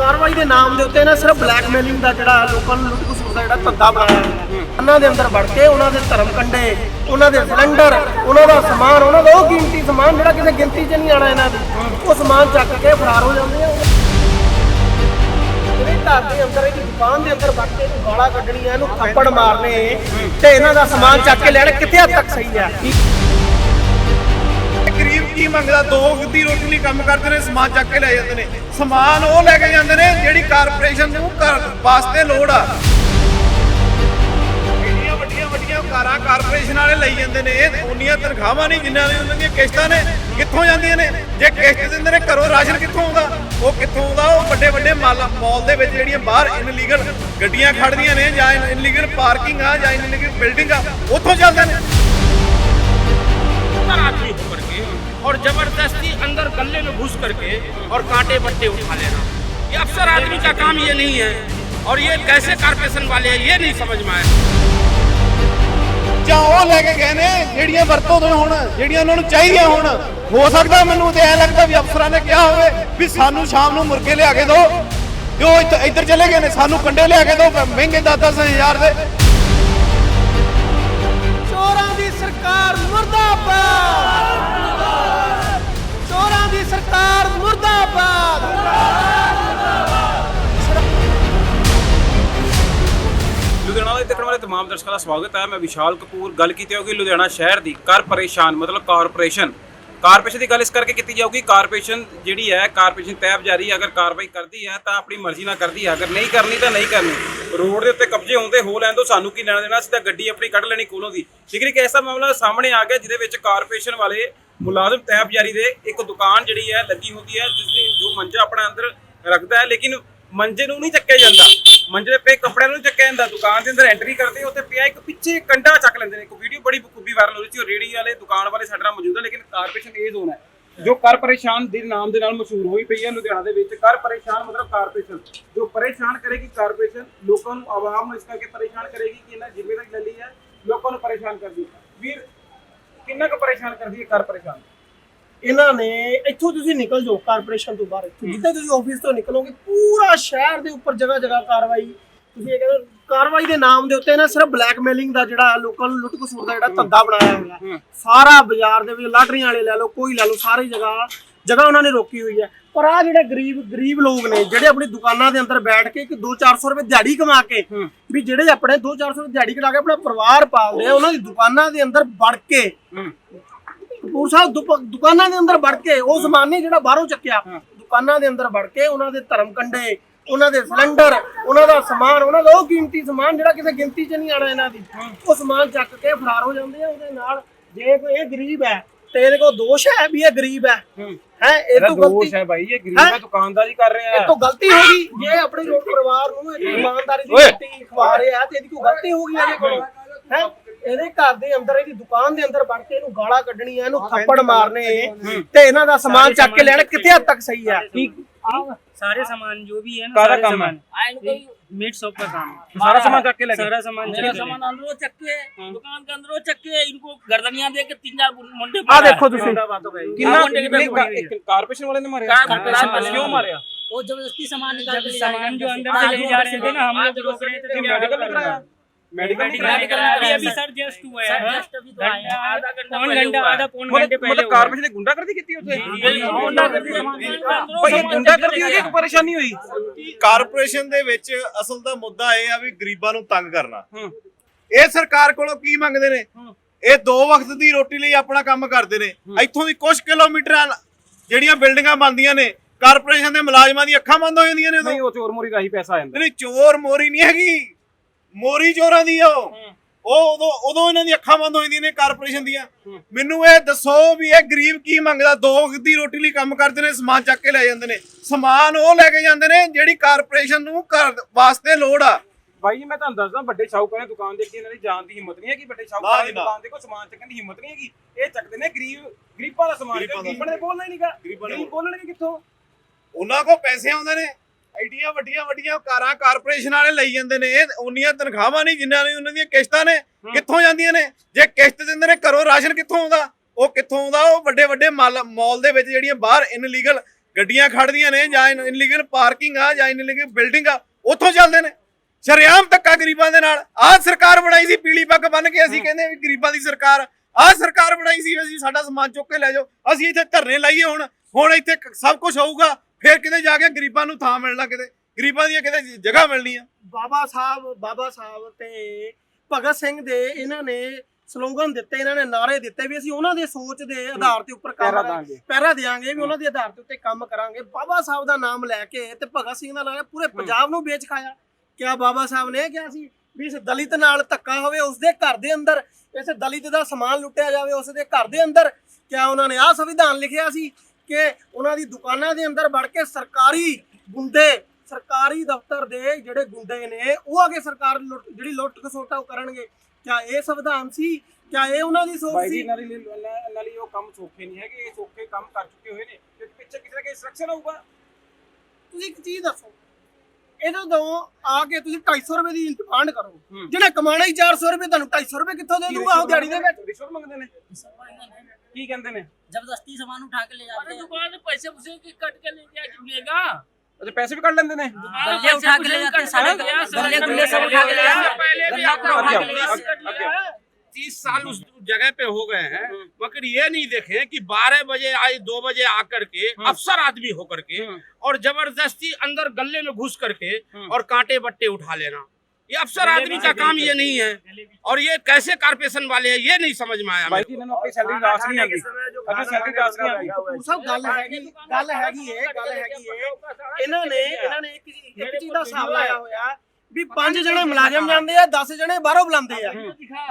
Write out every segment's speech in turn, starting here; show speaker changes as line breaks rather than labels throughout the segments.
ਕਾਰਵਾਈ ਦੇ ਨਾਮ ਦੇ ਉੱਤੇ ਨਾ ਸਿਰਫ ਬਲੈਕਮੇਲਿੰਗ ਦਾ ਜਿਹੜਾ ਲੋਕਾਂ ਨੂੰ ਲੁੱਟ ਖਸੁੱਟ ਦਾ ਜਿਹੜਾ ਧੰਦਾ ਬਣਾਇਆ ਉਹਨਾਂ ਦੇ ਅੰਦਰ ਵੜ ਕੇ, ਉਹਨਾਂ ਦੇ ਧਰਮ ਕੰਡੇ, ਉਹਨਾਂ ਦੇ ਸਿਲੰਡਰ, ਉਹਨਾਂ ਦਾ ਸਮਾਨ, ਉਹਨਾਂ ਦਾ ਉਹ ਕੀਮਤੀ ਸਮਾਨ ਜਿਹੜਾ ਕਿਸੇ ਗਿਣਤੀ 'ਚ ਨਹੀਂ ਆਣਾ ਇਹਨਾਂ ਦੀ, ਉਹ ਸਮਾਨ ਚੱਕ ਕੇ ਫਰਾਰ ਹੋ ਜਾਂਦੇ ਆ। ਇਹਦੇ ਘਰ ਦੇ ਅੰਦਰ ਇਹਦੀ ਦੁਕਾਨ ਦੇ ਅੰਦਰ ਵੜ ਕੇ ਇਹਨੂੰ ਗਾਲਾਂ ਕੱਢਣੀਆਂ, ਇਹਨੂੰ ਥੱਪੜ ਮਾਰਨੇ, ਤੇ ਇਹਨਾਂ ਦਾ ਸਮਾਨ ਚੱਕ ਕੇ ਲੈਣ ਕਿੱਥੇ ਹੱਦ ਤੱਕ ਸਹੀ ਹੈ।
ਗਰੀਬ ਕੀ ਮੰਗਦਾ, ਦੋ ਦੀ ਰੋਟੀ ਲਈ ਕੰਮ ਕਰਦੇ ਨੇ, ਸਮਾਨ ਚੱਕ ਕੇ ਲੈ ਜਾਂਦੇ ਨੇ। ਸਮਾਨ ਉਹ ਲੈ ਕੇ ਜਾਂਦੇ ਨੇ ਜਿਹੜੀ ਕਾਰਪੋਰੇਸ਼ਨ ਨੂੰ ਘਰ ਵਾਸਤੇ ਲੋੜ ਆ। ਵੱਡੀਆਂ ਕਾਰਾਂ ਕਾਰਪੋਰੇਸ਼ਨ ਵਾਲੇ ਲਈ ਜਾਂਦੇ ਨੇ। ਉਨੀਆਂ ਤਨਖਾਹਾਂ ਨਹੀਂ ਜਿੰਨਾਂ ਦੀ ਉਹਨਾਂ ਦੀਆਂ ਕਿਸ਼ਤਾਂ ਨੇ। ਕਿੱਥੋਂ ਜਾਂਦੀਆਂ ਨੇ? ਜੇ ਕਿਸ਼ਤ ਦਿੰਦੇ ਨੇ, ਘਰੋਂ ਰਾਸ਼ਨ ਕਿੱਥੋਂ ਆਉਂਦਾ? ਉਹ ਕਿੱਥੋਂ ਆਉਂਦਾ? ਉਹ ਵੱਡੇ ਵੱਡੇ ਮਾਲ ਮਾਲ ਦੇ ਵਿੱਚ ਜਿਹੜੀਆਂ ਬਾਹਰ ਇਨਲੀਗਲ ਗੱਡੀਆਂ ਖੜਦੀਆਂ ਨੇ ਜਾਂ ਇਨਲੀਗਲ ਪਾਰਕਿੰਗ ਆ ਜਾਂ ਇਨਲੀਗਲ ਬਿਲਡਿੰਗ ਆ, ਉੱਥੋਂ ਚੱਲਦੇ ਨੇ।
और जबरदस्ती अंदर गले में घुस करके और कांटे बट्टे उठा लेना ये अफसर आदमी का काम ये नहीं है और ये कैसे कारपोरेशन वाले हैं ये नहीं समझ में आया
ਜਾਂ ਉਹ ਲੈ ਕੇ ਗਏ ਨੇ ਜਿਹੜੀਆਂ ਵਰਤੋਂ ਤੋਂ ਹੁਣ ਜਿਹੜੀਆਂ ਉਹਨਾਂ ਨੂੰ ਚਾਹੀਦੀਆਂ ਹੁਣ ਹੋ ਸਕਦਾ ਮੈਨੂੰ ਤੇ ਐ ਲੱਗਦਾ ਵੀ ਅਫਸਰਾਂ ਨੇ ਕਿਹਾ ਹੋਵੇ ਵੀ ਸਾਨੂੰ ਸ਼ਾਮ ਨੂੰ ਮੁਰਗੇ ਲਿਆ ਕੇ ਦਿਓ ਤੇ ਉਹ ਇੱਧ- ਇੱਧਰ ਚਲੇ ਗਏ ਨੇ ਸਾਨੂੰ ਕੰਡੇ ਲਿਆ ਕੇ ਦਿਓ ਮਹਿੰਗੇ 10-10 ਹਜ਼ਾਰ ਦੇ
ਚੋਰਾਂ ਦੀ ਸਰਕਾਰ ਮੁਰਦਾਬਾਦ ਚੋਰਾਂ ਦੀ ਸਰਕਾਰ ਮੁਰਦਾਬਾਦ।
ਲੁਧਿਆਣਾ ਦੇ ਦੇਖਣ ਵਾਲੇ ਤਮਾਮ ਦਰਸ਼ਕਾਂ ਦਾ ਸਵਾਗਤ ਹੈ। ਮੈਂ ਵਿਸ਼ਾਲ ਕਪੂਰ। ਗੱਲ ਕੀਤੀ ਹੋਗੀ ਲੁਧਿਆਣਾ ਸ਼ਹਿਰ ਦੀ। ਕਰ ਪਰੇਸ਼ਾਨ, ਮਤਲਬ ਕਾਰਪੋਰੇਸ਼ਨ ਕਾਰਪੋਰੇਸ਼ਨ ਦੀ ਗੱਲ ਇਸ ਕਰਕੇ ਕੀਤੀ ਜਾਊਗੀ, ਕਾਰਪੋਰੇਸ਼ਨ ਜਿਹੜੀ ਹੈ, ਕਾਰਪੋਰੇਸ਼ਨ ਤੈਬ ਜਾਰੀ ਅਗਰ ਕਾਰਵਾਈ ਕਰਦੀ ਹੈ ਤਾਂ ਆਪਣੀ ਮਰਜ਼ੀ ਨਾਲ ਕਰਦੀ ਹੈ, ਅਗਰ ਨਹੀਂ ਕਰਨੀ ਤਾਂ ਨਹੀਂ ਕਰਨੀ। ਰੋਡ ਦੇ ਉੱਤੇ ਕਬਜ਼ੇ ਹੁੰਦੇ ਹੋ ਲੈਣ ਤੋਂ ਸਾਨੂੰ ਕੀ ਲੈਣਾ ਦੇਣਾ ਸਿੱਧਾ ਗੱਡੀ ਆਪਣੀ ਕੱਢ ਲੈਣੀ ਕੋਲੋਂ ਦੀ। ਲੇਕਿਨ ਇੱਕ ਐਸਾ ਮਾਮਲਾ ਸਾਹਮਣੇ ਆ ਗਿਆ ਜਿਹਦੇ ਵਿੱਚ ਕਾਰਪੋਰੇਸ਼ਨ ਵਾਲੇ ਮੁਲਾਜ਼ਮ ਤੈਬ ਜਾਰੀ ਦੇ ਇੱਕ ਦੁਕਾਨ ਜਿਹੜੀ ਹੈ, ਲੱਗੀ ਹੁੰਦੀ ਹੈ, ਜਿਸ ਦੀ ਜੋ ਮੰਜਾ ਆਪਣਾ ਅੰਦਰ ਰੱਖਦਾ ਹੈ, ਲੇਕਿਨ ਮੰਜੇ ਨੂੰ ਨਹੀਂ ਚੱਕਿਆ ਜਾਂਦਾ। ਮੰਜੇ ਦੇ ਪਏ ਕੱਪੜਿਆਂ ਨੂੰ ਚੱਕਿਆ ਜਾਂਦਾ, ਦੁਕਾਨ ਦੇ ਅੰਦਰ ਐਂਟਰੀ ਕਰਦੇ, ਉੱਥੇ ਪਿਆ ਇੱਕ ਪਿੱਛੇ ਕੰਡਾ ਚੱਕ ਲੈਂਦੇ ਨੇ। ਇੱਕ ਵੀਡੀਓ ਬੜੀ ਬਖੂਬੀ ਵਾਇਰਲ ਹੋ ਰਹੀ ਸੀ ਰੇੜੀ ਵਾਲੇ, ਦੁਕਾਨ ਵਾਲੇ ਸਾਡੇ ਨਾਲ ਮੌਜੂਦ ਹੈ ਲੇਕਿਨ ਕਾਰਪੋਰੇਸ਼ਨ ਇਹ ਜ਼ੋਨ ਹੈ, ਜੋ ਕਰ ਪਰੇਸ਼ਾਨ ਦੇ ਨਾਮ ਦੇ ਨਾਲ ਮਸ਼ਹੂਰ ਹੋਈ ਪਈ ਹੈ ਲੁਧਿਆਣਾ ਦੇ ਵਿੱਚ। ਕਰ ਪਰੇਸ਼ਾਨ ਮਤਲਬ ਕਾਰਪੋਰੇਸ਼ਨ ਜੋ ਪਰੇਸ਼ਾਨ ਕਰੇਗੀ ਕਾਰਪੋਰੇਸ਼ਨ ਲੋਕਾਂ ਨੂੰ ਆਵਾਮ ਨੂੰ ਇਸ ਕਰਕੇ ਪਰੇਸ਼ਾਨ ਕਰੇਗੀ ਕਿ ਇਹਨਾਂ ਜ਼ਿੰਮੇਵਾਰੀ ਲੈ ਲਈ ਹੈ, ਲੋਕਾਂ ਨੂੰ ਪਰੇਸ਼ਾਨ ਕਰਦੀ ਵੀਰ, ਕਿੰਨਾ ਕੁ ਪਰੇਸ਼ਾਨ ਕਰਦੀ ਹੈ ਕਰ ਪਰੇਸ਼ਾਨ?
ਇਹਨਾਂ ਨੇ ਇੱਥੋਂ ਤੁਸੀਂ ਨਿਕਲ ਜਾਓ ਕਾਰਪੋਰੇਸ਼ਨ ਤੋਂ ਬਾਹਰ ਇੱਥੋਂ। ਜਿੱਦਾਂ ਤੁਸੀਂ ਆਫਿਸ ਤੋਂ ਨਿਕਲੋਗੇ ਪੂਰਾ ਸ਼ਹਿਰ ਦੇ ਉੱਪਰ ਜਗ੍ਹਾ ਜਗ੍ਹਾ ਕਾਰਵਾਈ। ਤੁਸੀਂ ਇਹ ਕਹਿੰਦੇ ਕਾਰਵਾਈ ਦੇ ਨਾਮ ਦੇ ਉੱਤੇ ਨਾ ਸਿਰਫ ਬਲੈਕਮੇਲਿੰਗ ਦਾ ਜਿਹੜਾ ਲੋਕਾਂ ਨੂੰ ਲੁੱਟ ਖਸੁੱਟ ਦਾ ਜਿਹੜਾ ਧੰਦਾ ਬਣਾਇਆ ਹੋਇਆ ਸਾਰਾ ਬਾਜ਼ਾਰ ਦੇ ਵਿੱਚ ਲਾਟਰੀਆਂ ਵਾਲੇ ਲੈ ਲਓ ਕੋਈ ਲੈ ਲਓ ਸਾਰੀ ਜਗ੍ਹਾ ਜਗ੍ਹਾ ਉਹਨਾਂ ਨੇ ਰੋਕੀ ਹੋਈ ਹੈ। ਪਰ ਆ ਜਿਹੜੇ ਗਰੀਬ ਗਰੀਬ ਲੋਕ ਨੇ ਜਿਹੜੇ ਆਪਣੀ ਦੁਕਾਨਾਂ ਦੇ ਅੰਦਰ ਬੈਠ ਕੇ ਕਿ 2-400 ਰੁਪਏ ਦਿਹਾੜੀ ਕਮਾ ਕੇ ਵੀ ਜਿਹੜੇ ਆਪਣੇ 2-400 ਰੁਪਏ ਦਿਹਾੜੀ ਕਮਾ ਕੇ ਆਪਣਾ ਪਰਿਵਾਰ ਪਾਲਦੇ ਆ ਉਹਨਾਂ ਦੀ ਦੁਕਾਨਾਂ ਦੇ ਅੰਦਰ ਵੜ ਕੇ ਕਪੂਰ ਸਾਹਿਬ ਦੁਪ- ਦੁਕਾਨਾਂ ਦੇ ਅੰਦਰ ਵੜ ਕੇ ਉਹ ਸਮਾਨ ਨਹੀਂ ਜਿਹੜਾ ਬਾਹਰੋਂ ਚੱਕਿਆ। ਦੁਕਾਨਾਂ ਦੇ ਅੰਦਰ ਵੜ ਕੇ ਉਹਨਾਂ ਦੇ ਧਰਮ ਕੰਡੇ ਉਹਨਾਂ ਦੇ ਸਿਲੰਡਰ ਉਹਨਾਂ ਦਾ ਸਮਾਨ ਉਹਨਾਂ ਦਾ ਉਹ ਕੀਮਤੀ ਸਮਾਨ ਜਿਹੜਾ ਕਿਸੇ ਗਿਣਤੀ 'ਚ ਨਹੀਂ ਆਣਾ ਇਹਨਾਂ ਦੀ। ਉਹ ਸਮਾਨ ਚੱਕ ਕੇ ਫਰਾਰ ਹੋ ਜਾਂਦੇ ਆ ਉਹਦੇ ਨਾਲ ਜੇ ਕੋਈ ਇਹ ਗਰੀਬ ਹੈ ਤੇ ਇਹਦੇ ਕੋਲ ਦੋਸ਼ ਹੈ ਵੀ ਇਹ ਗਰੀਬ ਹੈ। ਹੈ। ਇਹ ਤੋਂ ਗਲਤੀ
ਹੈ ਭਾਈ ਇਹ ਗਰੀਬ
ਹੈਂ?
ਦੁਕਾਨਦਾਰੀ ਕਰ ਰਿਹਾ
ਇਹ ਤੋਂ ਗਲਤੀ ਹੋ ਗਈ। ਜੇ ਆਪਣੇ ਲੋਕ ਪਰਿਵਾਰ ਨੂੰ ਇਹ ਇਮਾਨਦਾਰੀ ਦੀ ਰੋਟੀ ਖਵਾ ਰਿਹਾ ਤੇ ਇਹਦੀ ਕੋਈ ਗਲਤੀ ਹੋ ਗਈ ਇਹਦੇ ਕੋਲ। ਹੈ? ਇਹਦੇ ਘਰ ਦੇ ਅੰਦਰ ਇਹਦੀ ਦੁਕਾਨ ਦੇ ਅੰਦਰ ਵੜ ਕੇ ਇਹਨੂੰ ਗਾਲਾਂ ਕੱਢਣੀਆਂ ਇਹਨੂੰ ਥੱਪੜ ਮਾਰਨੇ ਤੇ ਇਹਨਾਂ ਦਾ ਸਮਾਨ ਚੱਕ ਕੇ ਲੈਣਾ ਕਿੱਥੇ ਹੱਦ ਤੱਕ ਸਹੀ ਹੈ
सारे सामान जो भी है ना
काला
सारे
काम
सामान मीट शॉप का काम है
ਸਾਰਾ ਸਮਾਨ ਚੱਕ ਕੇ ਲੈ
सारा सामान
मेरा
चेक
सामान अंदरों चक्के दुकान के अंदरों चक्के इनको गर्दनियां दे के तीन चार मुंडे
ਆ ਦੇਖੋ ਤੁਸੀਂ
ਕਿੰਨਾ ਕਾਰਪੋਰੇਸ਼ਨ ਵਾਲੇ ਨੇ ਮਾਰਿਆ
कारपोरेशन
ਕਿਉਂ ਮਾਰਿਆ
वो जबरदस्ती सामान निकाल
जब
के ले जा रहे
सामान
हैं
जो अंदर
हाँ,
से ले
जो
जा
अंदर
रहे
से-
थे ना हम
हाँ,
लोग
जो
रोक रहे थे
अंदर से-
मेडिकल नहीं कराया मेडिकल नहीं कराया
मेडिकल
कराया
अभी
है,
अभी
सर।
सर जस्ट हुआ
सर,
है
just अभी तो आए हैं, आधा घंटा
पौन
पहले
घंटा
हुआ है।
आधा पौन घंटे
ਮਤਲਬ
पहले
ਮਤਲਬ कार्पोरेशन ने गुंडागर्दी ਕੀਤੀ ਉੱਥੇ
गुंडागर्दी सामान
ਭਾਈ ਇਹ ਗੁੰਡਾਗਰਦੀ ਹੋਈ ਕਿ ਕੋਈ ਪਰੇਸ਼ਾਨੀ ਹੋਈ
ਕਾਰਪੋਰੇਸ਼ਨ ਦੇ ਵਿੱਚ ਅਸਲ ਦਾ ਮੁੱਦਾ ਇਹ ਆ ਵੀ ਗਰੀਬਾਂ ਨੂੰ ਤੰਗ ਕਰਨਾ
ਹੂੰ।
ਇਹ ਸਰਕਾਰ ਕੋਲੋਂ ਕੀ ਮੰਗਦੇ ਨੇ ਇਹ ਦੋ ਵਕਤ ਦੀ ਰੋਟੀ ਲਈ ਆਪਣਾ ਕੰਮ ਕਰਦੇ ਨੇ ਇੱਥੋਂ ਦੀ ਕੁਝ ਕਿਲੋਮੀਟਰਾਂ ਜਿਹੜੀਆਂ ਬਿਲਡਿੰਗਾਂ ਬਣਦੀਆਂ ਨੇ ਕਾਰਪੋਰੇਸ਼ਨ ਦੇ ਮੁਲਾਜ਼ਮਾਂ ਦੀਆਂ ਅੱਖਾਂ ਬੰਦ ਹੋ ਜਾਂਦੀਆਂ ਨੇ ਉਦੋਂ
ਨਹੀਂ ਉਹ ਚੋਰ ਮੋਰੀ ਦਾ ਹੀ ਪੈਸਾ ਆ ਜਾਂਦਾ
ਨਹੀਂ ਚੋਰ ਮੋਰੀ ਨਹੀਂ ਹੈਗੀ ਮੋਰੀ ਚੋਰਾਂ ਦੀ ਆ ਉਹ। ਉਹ ਉਦੋਂ ਉਦੋਂ ਇਹਨਾਂ ਦੀਆਂ ਅੱਖਾਂ ਬੰਦ ਹੋ ਜਾਂਦੀਆਂ ਨੇ ਕਾਰਪੋਰੇਸ਼ਨ ਦੀਆਂ। ਮੈਨੂੰ ਇਹ ਦੱਸੋ ਵੀ ਇਹ ਗਰੀਬ ਕੀ ਮੰਗਦਾ? ਦੋ ਦੀ ਰੋਟੀ ਲਈ ਕੰਮ ਕਰਦੇ ਨੇ ਸਮਾਨ ਚੱਕ ਕੇ ਲੈ ਜਾਂਦੇ ਨੇ। ਸਮਾਨ ਉਹ ਲੈ ਕੇ ਜਾਂਦੇ ਨੇ ਜਿਹੜੀ ਕਾਰਪੋਰੇਸ਼ਨ ਨੂੰ ਘਰ ਵਾਸਤੇ ਲੋੜ ਆ।
ਭਾਈ ਜੀ ਮੈਂ ਤੁਹਾਨੂੰ ਦੱਸਦਾ ਵੱਡੇ ਸ਼ਾਹੂਕਾਰਾਂ ਦੀ ਦੁਕਾਨ ਦੇ ਅੱਗੇ ਇਹਨਾਂ ਦੀ ਜਾਣ ਦੀ ਹਿੰਮਤ ਨਹੀਂ ਹੈਗੀ। ਵੱਡੇ ਸ਼ਾਹੂਕਾਰਾਂ ਦੀ। ਦੁਕਾਨ ਦੇ ਕੋਲ ਸਮਾਨ ਚੱਕਣ ਦੀ ਹਿੰਮਤ ਨਹੀਂ ਹੈਗੀ। ਇਹ ਚੱਕਦੇ ਨੇ ਗਰੀਬ ਗਰੀਬਾਂ ਦਾ ਸਮਾਨ
ਗਰੀਬਾਂ ਦਾ।
ਦੇ ਬੋਲਣਾ ਹੀ ਨਹੀਂਗਾ
ਗਰੀਬ
ਬੋਲਣਗੇ ਕਿੱਥੋਂ?
ਉਹਨਾਂ ਕੋਲ ਪੈਸੇ ਆਉਂਦੇ ਨੇ। ਐਡੀਆਂ ਵੱਡੀਆਂ ਵੱਡੀਆਂ ਕਾਰਾਂ ਕਾਰਪੋਰੇਸ਼ਨ ਵਾਲੇ ਲਈ ਜਾਂਦੇ ਨੇ। ਉਨੀਆਂ ਤਨਖਾਹਾਂ ਨਹੀਂ ਜਿੰਨਾਂ ਦੀ ਉਹਨਾਂ ਦੀਆਂ ਕਿਸ਼ਤਾਂ ਨੇ। ਕਿੱਥੋਂ ਜਾਂਦੀਆਂ ਨੇ? ਜੇ ਕਿਸ਼ਤ ਦਿੰਦੇ ਨੇ ਘਰੋਂ ਰਾਸ਼ਨ ਕਿੱਥੋਂ ਆਉਂਦਾ? ਉਹ ਕਿੱਥੋਂ ਆਉਂਦਾ? ਉਹ ਵੱਡੇ ਵੱਡੇ ਮਾਲ ਦੇ ਵਿੱਚ ਜਿਹੜੀਆਂ ਬਾਹਰ ਇਨਲੀਗਲ ਗੱਡੀਆਂ ਖੜਦੀਆਂ ਨੇ ਜਾਂ ਇਨਲੀਗਲ ਪਾਰਕਿੰਗ ਆ ਜਾਂ ਇਨਲੀਗਲ ਬਿਲਡਿੰਗ ਆ ਉੱਥੋਂ ਚੱਲਦੇ ਨੇ। ਸ਼ਰੇਆਮ ਧੱਕਾ ਗਰੀਬਾਂ ਦੇ ਨਾਲ। ਆਹ ਸਰਕਾਰ ਬਣਾਈ ਸੀ ਪੀਲੀ ਪੱਗ ਬੰਨ ਕੇ ਅਸੀਂ ਕਹਿੰਦੇ ਵੀ ਗਰੀਬਾਂ ਦੀ ਸਰਕਾਰ। ਆਹ ਸਰਕਾਰ ਬਣਾਈ ਸੀ ਅਸੀਂ ਸਾਡਾ ਸਮਾਨ ਚੁੱਕ ਕੇ ਲੈ ਜਾਓ। ਅਸੀਂ ਇੱਥੇ ਧਰਨੇ ਲਾਈਏ ਹੁਣ। ਹੁਣ ਇੱਥੇ ਸਭ ਕੁਝ ਹੋਊਗਾ। ਫਿਰ ਕਿਤੇ ਜਾ ਕੇ ਗਰੀਬਾਂ ਨੂੰ ਥਾਂ ਮਿਲਣਾ ਕਿਤੇ ਗਰੀਬਾਂ ਦੀਆਂ ਕਿਤੇ ਜਗ੍ਹਾ ਮਿਲਣੀ ਆ
ਬਾਬਾ ਸਾਹਿਬ ਬਾਬਾ ਸਾਹਿਬ ਤੇ ਭਗਤ ਸਿੰਘ ਦੇ ਇਹਨਾਂ ਨੇ ਸਲੋਗਨ ਦਿੱਤੇ ਇਹਨਾਂ ਨੇ ਨਾਰੇ ਦਿੱਤੇ ਵੀ ਅਸੀਂ ਉਹਨਾਂ ਦੇ ਸੋਚ ਦੇ ਆਧਾਰ ਤੇ ਉੱਪਰ ਕੰਮ ਕਰਾਂਗੇ। ਪਹਿਰਾ ਦੇਾਂਗੇ ਵੀ ਉਹਨਾਂ ਦੇ ਆਧਾਰ ਤੇ ਉੱਤੇ ਕੰਮ ਕਰਾਂਗੇ। ਬਾਬਾ ਸਾਹਿਬ ਦਾ ਨਾਮ ਲੈ ਕੇ ਤੇ ਭਗਤ ਸਿੰਘ ਦਾ ਨਾਮ ਪੂਰੇ ਪੰਜਾਬ ਨੂੰ ਵੇਚ ਖਾਇਆ। ਕਿਆ ਬਾਬਾ ਸਾਹਿਬ ਨੇ ਕਿਹਾ ਸੀ ਵੀ ਇਸ ਦਲਿਤ ਨਾਲ ਧੱਕਾ ਹੋਵੇ ਉਸ ਦੇ ਘਰ ਦੇ ਅੰਦਰ ਇਸ ਦਲਿਤ ਦਾ ਸਮਾਨ ਲੁੱਟਿਆ ਜਾਵੇ ਉਸ ਦੇ ਘਰ ਦੇ ਅੰਦਰ। ਕਿਆ ਉਹਨਾਂ ਨੇ ਆਹ ਸੰਵਿਧਾਨ ਲਿਖਿਆ ਸੀ ਕਿ ਉਹਨਾਂ ਦੀ ਦੁਕਾਨਾਂ ਦੇ ਅੰਦਰ ਵੜ ਕੇ ਸਰਕਾਰੀ ਗੁੰਡੇ ਸਰਕਾਰੀ ਦਫ਼ਤਰ ਦੇ ਜਿਹੜੇ ਗੁੰਡੇ ਨੇ ਉਹ ਅੱਗੇ ਸਰਕਾਰ ਜਿਹੜੀ ਲੁੱਟ ਖਸੋਟਾ ਉਹ ਕਰਨਗੇ। ਕਿਆ ਇਹ ਸੰਵਿਧਾਨ ਸੀ? ਕਿਆ ਇਹ ਉਹਨਾਂ ਦੀ ਸੋਚ
ਬਾਈ ਜੀ
ਸੀ?
ਇਹਨਾਂ ਲਈ ਇਹਨਾਂ ਲਈ ਉਹ ਕੰਮ ਸੌਖੇ ਨਹੀਂ ਹੈਗੇ ਇਹ ਸੌਖੇ ਕੰਮ ਕਰ ਚੁੱਕੇ ਹੋਏ ਨੇ। ਕਿਉਂਕਿ ਪਿੱਛੇ ਕਿਸੇ ਨਾ ਕਿਸੇ ਇੰਸਟਰਕਸ਼ਨ ਹੋਊਗਾ
ਤੁਸੀਂ ਇੱਕ ਚੀਜ਼ ਦੱਸੋ। ਇਹਨਾਂ ਤੋਂ ਆ ਕੇ ਤੁਸੀਂ 250 ਰੁਪਏ ਦੀ ਡਿਮਾਂਡ ਕਰੋ। ਜਿਹੜਾ ਕਮਾਣਾ ਹੀ 400 ਰੁਪਏ ਤੁਹਾਨੂੰ 250 ਰੁਪਏ ਕਿੱਥੋਂ ਦੇ ਦੂਗਾ ਉਹ ਦਿਹਾੜੀ ਦੇ ਵਿੱਚ।
ਰਿਸ਼ਵਤ ਮੰਗਦੇ ਨੇ? ਕੀ ਕਹਿੰਦੇ ਨੇ?
ज़बरदस्ती सामान उठा के ले जाते हैं।
दुकान से पैसे उसे कट के ले गया चुकेगा
अरे अच्छा, पैसे भी कर लेते हैं
गल्ले उठा के ले जाते हैं सारे गल्ले गुल्ले सब उठा के ले
पहले भी आपको
उठा जाते हैं।
तीस साल उस जगह पे हो गए हैं। हम्म। मगर ये नहीं देखे कि बारह बजे आए दो बजे आकर के हम्म। अफसर आदमी होकर के हम्म। और ज़बरदस्ती अंदर गले में घुस करके और कांटे बट्टे उठा लेना। ये अफसर आदमी का काम ये नहीं है और ये कैसे कारपोरेशन वाले हैं ये नहीं समझ में आया
ਬਾਈ
मेरे
ਜੀ ਇਹਨਾਂ ਨੂੰ ਆਪਣੀ ਸੈਲਰੀ ਰਾਸ ਨਹੀਂ ਆਉਂਦੀ ਆਪਣੀ ਸੈਲਰੀ ਰਾਸ ਨਹੀਂ ਆਉਂਦੀ
ਸਭ ਗੱਲ ਹੈਗੀ ਗੱਲ ਹੈਗੀ ਏ ਗੱਲ ਹੈਗੀ ਏ ਇਹਨਾਂ ਨੇ ਇਹਨਾਂ ਨੇ ਇੱਕ ਇੱਕ ਚੀਜ਼ ਦਾ ਹਿਸਾਬ ਲਾਇਆ ਹੋਇਆ ਵੀ ਪੰਜ ਜਣੇ ਮੁਲਾਜ਼ਮ ਜਾਂਦੇ ਆ 10 ਜਣੇ ਬਾਹਰੋਂ ਬੁਲਾਉਂਦੇ ਆ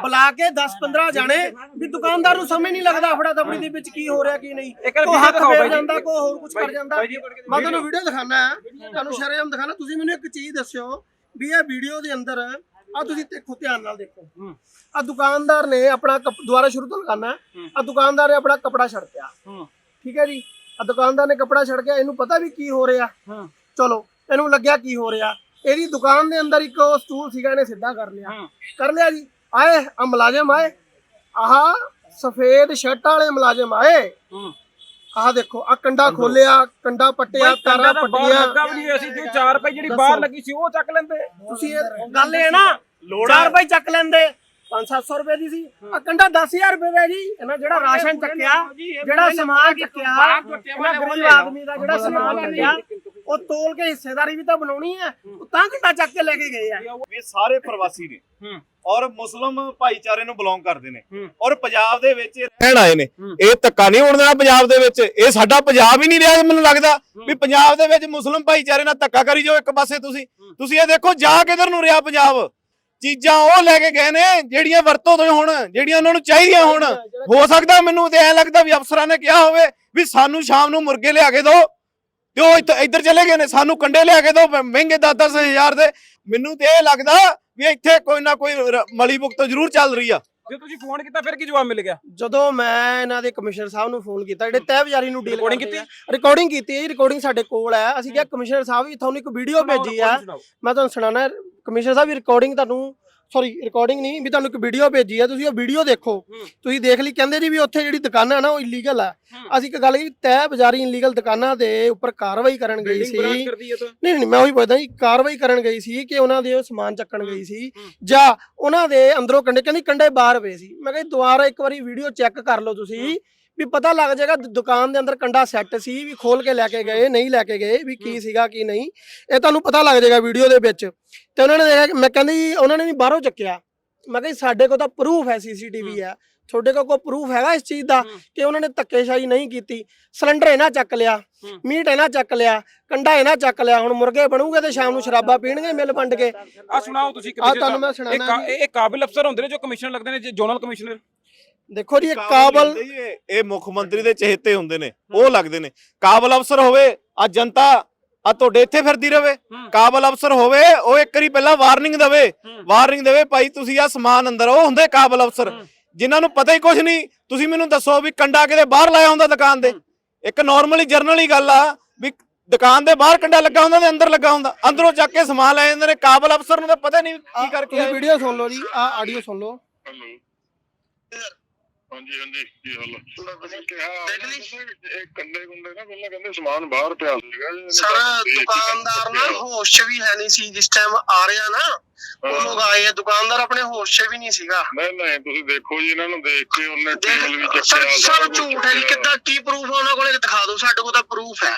ਬੁਲਾ ਕੇ 10 15 ਜਣੇ ਵੀ ਦੁਕਾਨਦਾਰ ਨੂੰ ਸਮਝ ਨਹੀਂ ਲੱਗਦਾ ਫੜਾ ਦਫੜੀ ਦੇ ਵਿੱਚ ਕੀ ਹੋ ਰਿਹਾ ਕੀ ਨਹੀਂ
ਇੱਕ ਵਾਰ
ਕੋ
video
ਹੱਥ
ਦਿਖਾਓ
ਫੇਰ
ਬਾਈ ਜੀ।
ਜਾਂਦਾ ਕੋ ਹੋਰ ਕੁਝ ਕਰ
ਬਾਈ-
ਜਾਂਦਾ
ਬਾਈ ਜੀ,
ਮੈਂ ਤੁਹਾਨੂੰ ਵੀਡੀਓ ਦਿਖਾਣਾ ਤੁਹਾਨੂੰ ਸ਼ਰੇਆਮ ਦਿਖਾਣਾ ਤੁਸੀਂ ਮੈਨੂੰ ਇੱਕ ਚੀਜ਼ ਦੱਸਿਓ ਵੀ ਇਹ ਵੀਡੀਓ ਦੇ ਅੰਦਰ ਆ ਤੁਸੀਂ ਦੇਖੋ ਧਿਆਨ ਨਾਲ ਦੇਖੋ। ਆ ਦੁਕਾਨਦਾਰ ਨੇ ਆਪਣਾ ਦੁਬਾਰਾ ਸ਼ੁਰੂ ਤੋਂ ਲਗਾਣਾ ਆ ਦੁਕਾਨਦਾਰ ਨੇ ਆਪਣਾ ਕਪੜਾ ਛੜਕਿਆ ਠੀਕ ਹੈ ਜੀ? ਆ ਦੁਕਾਨਦਾਰ ਨੇ ਕਪੜਾ ਛੜ ਗਿਆ ਇਹਨੂੰ ਪਤਾ ਵੀ ਕੀ ਹੋ ਰਿਹਾ। ਚਲੋ ਇਹਨੂੰ ਲੱਗਿਆ ਕੀ ਹੋ ਰਿਹਾ। ਇਹਦੀ ਦੁਕਾਨ ਦੇ ਅੰਦਰ ਇੱਕ ਸਟੂਲ ਸੀਗਾ ਇਹਨੇ ਸਿੱਧਾ ਕਰ ਲਿਆ। ਕਰ ਲਿਆ ਜੀ। ਆਏ ਆ ਮੁਲਾਜ਼ਮ ਆਏ। ਆਹ ਸਫੇਦ ਸ਼ਰਟਾਂ ਵਾਲੇ ਮੁਲਾਜ਼ਮ ਆਏ। ਆਹ ਦੇਖੋ ਆ ਕੰਡਾ ਖੋਲਿਆ ਕੰਡਾ ਪੱਟਿਆ ਤਾਰਾਂ
ਬਾਹਰ
ਪੱਟੀਆਂ।
ਲੱਗਾ ਵੀ ਨਹੀਂ ਅਸੀਂ ਜੋ 4 ਰੁਪਏ ਜਿਹੜੀ ਬਾਹਰ ਲੱਗੀ ਸੀ ਉਹ ਚੱਕ ਲੈਂਦੇ।
ਤੁਸੀਂ ਇਹ ਗੱਲ ਇਹ ਨਾ 4 ਰੁਪਏ ਚੱਕ ਲੈਂਦੇ 5-700 ਰੁਪਏ ਦੀ ਸੀ। ਆ ਕੰਡਾ 10000 ਰੁਪਏ ਦਾ ਜੀ। ਇਹਨਾਂ ਜਿਹੜਾ ਰਾਸ਼ਨ ਚੱਕਿਆ ਜਿਹੜਾ ਸਮਾਨ ਚੱਕਿਆ ਇਹਨਾਂ ਗਰੀਬ ਆਦਮੀ ਦਾ ਜਿਹੜਾ ਸਮਾਨ ਚੱਕਿਆ ਉਹ ਤੋਲ ਕੇ ਹਿੱਸੇਦਾਰੀ ਵੀ ਤਾਂ ਬਣਾਉਣੀ ਹੈ। ਉਹ ਤਾਂ ਕੰਡਾ ਚੱਕ ਕੇ ਲੈ ਕੇ ਗਏ ਆ।
ਇਹ ਸਾਰੇ ਪ੍ਰਵਾਸੀ ਨੇ।
ਹੂੰ।
ਔਰ ਮੁਸਲਮ ਭਾਈਚਾਰੇ ਨੂੰ ਬਿਲੋਂਗ ਕਰਦੇ ਨੇ। ਔਰ ਪੰਜਾਬ ਦੇ ਵਿੱਚ ਇਹ ਰਹਿਣ ਆਏ ਨੇ। ਇਹ ਧੱਕਾ ਨਹੀਂ ਹੋਣ ਦੇਣਾ ਪੰਜਾਬ ਦੇ ਵਿੱਚ। ਇਹ ਸਾਡਾ ਪੰਜਾਬ ਹੀ ਨਹੀਂ ਰਿਹਾ ਮੈਨੂੰ ਲੱਗਦਾ। ਵੀ ਪੰਜਾਬ ਦੇ ਵਿੱਚ ਮੁਸਲਮ ਭਾਈਚਾਰੇ ਨਾਲ ਧੱਕਾ ਕਰੀ ਜਾਓ ਇੱਕ ਪਾਸੇ ਤੁਸੀਂ। ਤੁਸੀਂ ਇਹ ਦੇਖੋ ਜਾ ਕਿਧਰ ਨੂੰ ਰਿਹਾ ਪੰਜਾਬ। ਚੀਜ਼ਾਂ ਉਹ ਲੈ ਕੇ ਗਏ ਨੇ ਜਿਹੜੀਆਂ ਵਰਤੋਂ ਤੋਂ ਹੁਣ ਜਿਹੜੀਆਂ ਉਹਨਾਂ ਨੂੰ ਚਾਹੀਦੀਆਂ ਹੁਣ। ਹੋ ਸਕਦਾ ਮੈਨੂੰ ਤੇ ਐ ਲੱਗਦਾ ਵੀ ਅਫਸਰਾਂ ਨੇ ਕਿਹਾ ਹੋਵੇ ਵੀ ਸਾਨੂੰ ਸ਼ਾਮ ਨੂੰ ਮੁਰਗੇ ਲਿਆ ਕੇ ਦਿਓ। ਤੇ ਉਹ ਇੱਥੇ- ਇੱਧਰ ਚਲੇ ਗਏ ਨੇ ਸਾਨੂੰ ਕੰਡੇ ਲਿਆ ਕੇ ਦਿਓ ਮ- ਮਹਿੰਗੇ 10-10 ਹਜ਼ਾਰ ਦੇ। ਮੈਨੂੰ ਤੇ ਇਹ ਲੱਗਦਾ ਵੀ ਇੱਥੇ ਕੋਈ ਨਾ ਕੋਈ ਮਲੀ ਭੁਗਤ ਜ਼ਰੂਰ ਚੱਲ ਰਹੀ ਆ।
ਜੇ ਤੁਸੀਂ ਫੋਨ ਕੀਤਾ ਫਿਰ ਕੀ ਜਵਾਬ ਮਿਲ ਗਿਆ?
ਜਦੋਂ ਮੈਂ ਇਹਨਾਂ ਦੇ ਕਮਿਸ਼ਨਰ ਸਾਹਿਬ ਨੂੰ ਫੋਨ ਕੀਤਾ ਜਿਹੜੇ ਤਹਿਬਜ਼ਾਰੀ ਨੂੰ ਡੀਲ ਕਰਦੇ ਆ। ਰਿਕਾਰਡਿੰਗ ਕੀਤੀ ਹੈ ਰਿਕਾਰਡਿੰਗ ਸਾਡੇ ਕੋਲ ਹੈ। ਅਸੀਂ ਕਿਹਾ ਕਮਿਸ਼ਨਰ ਸਾਹਿਬ ਵੀ ਤੁਹਾਨੂੰ ਇੱਕ ਵੀਡੀਓ ਭੇਜੀ ਆ। ਮੈਂ ਤੁਹਾਨੂੰ ਸੁਣਾਣਾ ਕਮਿਸ਼ਨਰ ਸਾਹਿਬ ਰਿਕਾਰਡਿੰਗ ਤੁਹਾਨੂੰ ਸੌਰੀ ਰਿਕਾਰਡਿੰਗ ਨਹੀਂ ਵੀ ਤੁਹਾਨੂੰ ਇੱਕ ਵੀਡੀਓ ਭੇਜੀ ਆ ਤੁਸੀਂ ਉਹ ਵੀਡੀਓ ਦੇਖੋ। ਤੁਸੀਂ ਦੇਖ ਲਈ ਕਹਿੰਦੇ ਜੀ ਵੀ ਉੱਥੇ ਜਿਹੜੀ ਦੁਕਾਨਾਂ ਨਾ ਉਹ ਇਲੀਗਲ ਆ। ਅਸੀਂ ਇੱਕ ਗੱਲ ਕੀਤੀ ਤਹਿ ਬਾਜ਼ਾਰੀ ਇਲੀਗਲ ਦੁਕਾਨਾਂ ਦੇ ਉੱਪਰ ਕਾਰਵਾਈ ਕਰਨ ਗਈ ਸੀ।
ਤਾਂ।
ਨਹੀਂ ਨਹੀਂ ਮੈਂ ਉਹੀ ਪੁੱਛਦਾ ਜੀ ਕਾਰਵਾਈ ਕਰਨ ਗਈ ਸੀ ਕਿ ਉਹਨਾਂ ਦੇ ਉਹ ਸਮਾਨ ਚੱਕਣ ਗਈ ਸੀ। ਜਾਂ ਉਹਨਾਂ ਦੇ ਅੰਦਰੋਂ ਕੰਡੇ ਕਹਿੰਦੀ ਕੰਡੇ ਬਾਹਰ ਪਏ ਸੀ। ਮੈਂ ਕਿਹਾ ਦੁਬਾਰਾ ਇੱਕ ਵਾਰੀ ਵੀਡੀਓ ਚੈੱਕ ਕਰ ਲਓ ਤੁਸੀਂ। ਵੀ ਪਤਾ ਲੱਗ ਜਾਏਗਾ ਦੁਕਾਨ ਦੇ ਅੰਦਰ ਕੰਡਾ ਸੈੱਟ ਸੀ ਵੀ ਖੋਲ ਕੇ ਲੈ ਕੇ ਗਏ ਨਹੀਂ ਲੈ ਕੇ ਗਏ ਵੀ ਕੀ ਸੀਗਾ ਕੀ ਨਹੀਂ। ਇਹ ਤੁਹਾਨੂੰ ਪਤਾ ਲੱਗ ਜਾਏਗਾ ਵੀਡੀਓ ਦੇ ਵਿੱਚ। ਤੇ ਉਹਨਾਂ ਨੇ ਦੇਖਿਆ ਮੈਂ ਕਹਿੰਦੀ ਉਹਨਾਂ ਨੇ ਵੀ ਬਾਹਰੋਂ ਚੱਕਿਆ। ਮੈਂ ਕਿਹਾ ਜੀ, ਸਾਡੇ ਕੋਲ ਤਾਂ ਪ੍ਰੂਫ ਹੈ ਸੀਸੀਟੀਵੀ ਆ ਤੁਹਾਡੇ ਕੋਲ ਕੋਈ ਪ੍ਰੂਫ ਹੈਗਾ ਇਸ ਚੀਜ਼ ਦਾ। ਕਿ ਉਹਨਾਂ ਨੇ ਧੱਕੇਸ਼ਾਹੀ ਨਹੀਂ ਕੀਤੀ? ਸਿਲੰਡਰ ਇਹਨਾਂ ਚੱਕ ਲਿਆ। ਮੀਟ ਇਹਨਾਂ ਚੱਕ ਲਿਆ ਕੰਡਾ ਇਹਨਾਂ ਚੱਕ ਲਿਆ ਹੁਣ ਮੁਰਗੇ ਬਣੂਗੇ ਤੇ ਸ਼ਾਮ ਨੂੰ ਸ਼ਰਾਬਾਂ ਪੀਣਗੇ ਮਿਲ ਵੰਡ ਕੇ?
ਆ ਸੁਣਾਓ ਤੁਸੀਂ
ਆ ਤੁਹਾਨੂੰ ਮੈਂ
ਇਹ
ਸੁਣਾਣਾ
ਇਹ ਕਾਬਿਲ ਅਫਸਰ ਹੁੰਦੇ ਨੇ ਜੋ ਕਮਿਸ਼ਨਰ ਲੱਗਦੇ ਨੇ ਜੋਨਲ ਕਮਿਸ਼ਨਰ
ਦੇਖੋ ਜੀ ਇਹ ਕਾਬਲ
ਇਹ। ਮੁੱਖ ਮੰਤਰੀ ਦੇ ਚਹੇਤੇ ਹੁੰਦੇ ਨੇ ਉਹ ਲੱਗਦੇ ਨੇ। ਕਾਬਲ ਅਫਸਰ ਹੋਵੇ ਆ ਜਨਤਾ ਆ ਤੁਹਾਡੇ ਇੱਥੇ ਫਿਰਦੀ ਰਵੇ। ਕਾਬਲ ਅਫਸਰ ਹੋਵੇ ਉਹ ਇੱਕ ਵਾਰੀ ਪਹਿਲਾਂ ਵਾਰਨਿੰਗ ਦੇਵੇ। ਵਾਰਨਿੰਗ ਦੇਵੇ ਭਾਈ ਤੁਸੀਂ ਆ ਸਮਾਨ ਅੰਦਰ ਉਹ ਹੁੰਦੇ ਕਾਬਲ ਅਫਸਰ। ਜਿਨ੍ਹਾਂ ਨੂੰ ਪਤਾ ਹੀ ਕੁਝ ਨਹੀਂ ਤੁਸੀਂ ਮੈਨੂੰ ਦੱਸੋ ਵੀ ਕੰਡਾ ਕਿਤੇ ਬਾਹਰ ਲਾਇਆ ਹੁੰਦਾ ਦੁਕਾਨ ਦੇ ਇੱਕ ਨਾਰਮਲੀ ਜਰਨਲ ਹੀ ਗੱਲ ਆ ਵੀ ਦੁਕਾਨ ਦੇ ਬਾਹਰ ਕੰਡਾ ਲੱਗਾ ਹੁੰਦਾ ਤੇ ਅੰਦਰ ਲੱਗਾ ਹੁੰਦਾ। ਅੰਦਰੋਂ ਚੱਕ ਕੇ ਸਮਾਨ ਲੈ ਜਾਂਦੇ ਨੇ ਕਾਬਲ ਅਫਸਰ ਨੂੰ ਤਾਂ ਪਤਾ ਨਹੀਂ ਕੀ ਕਰਕੇ।
ਵੀਡੀਓ ਸੁਣ ਲਓ ਜੀ ਆ ਆਡੀਓ ਸੁਣ ਲਓ।
ਹਾਂਜੀ ਹਾਂਜੀ ਕੀ ਹਾਲ ਆ? ਤੁਸੀਂ ਕਿਹਾ ਇਹ ਕੰਡੇ ਕੁੰਡੇ ਨਾ ਪਹਿਲਾਂ ਕਹਿੰਦੇ ਸਮਾਨ ਬਾਹਰ ਪਿਆ ਸੀਗਾ ਇਹਨੂੰ
ਸਰ
ਤਾਂ
ਦੁਕਾਨਦਾਰ ਨਾ। ਹੋਸ਼ 'ਚ ਵੀ ਹੈ ਨਹੀਂ ਸੀ ਜਿਸ ਟਾਈਮ ਆ ਰਿਹਾ ਨਾ ਉਹ ਲੋਕ ਆਏ ਆ ਦੁਕਾਨਦਾਰ ਆਪਣੇ ਹੋਸ਼ 'ਚ ਵੀ ਨਹੀਂ ਸੀਗਾ।
ਨਹੀਂ ਨਹੀਂ ਤੁਸੀਂ ਦੇਖੋ ਜੀ ਇਹਨਾਂ ਨੂੰ ਦੇਖ ਕੇ ਉਹਨੇ ਟੇਬਲ ਵੀ ਚੱਕਿਆ
ਸਰ
ਸਾਰਾ ਕੁਛ
ਝੂਠ ਹੈ ਜੀ
ਚੱਕਿਆ।
ਕਿੱਦਾਂ ਕੀ ਪ੍ਰੂਫ ਉਹਨਾਂ ਕੋਲੇ ਦਿਖਾ ਦਿਓ ਸਾਡੇ ਕੋਲ ਤਾਂ ਪ੍ਰੂਫ ਹੈ।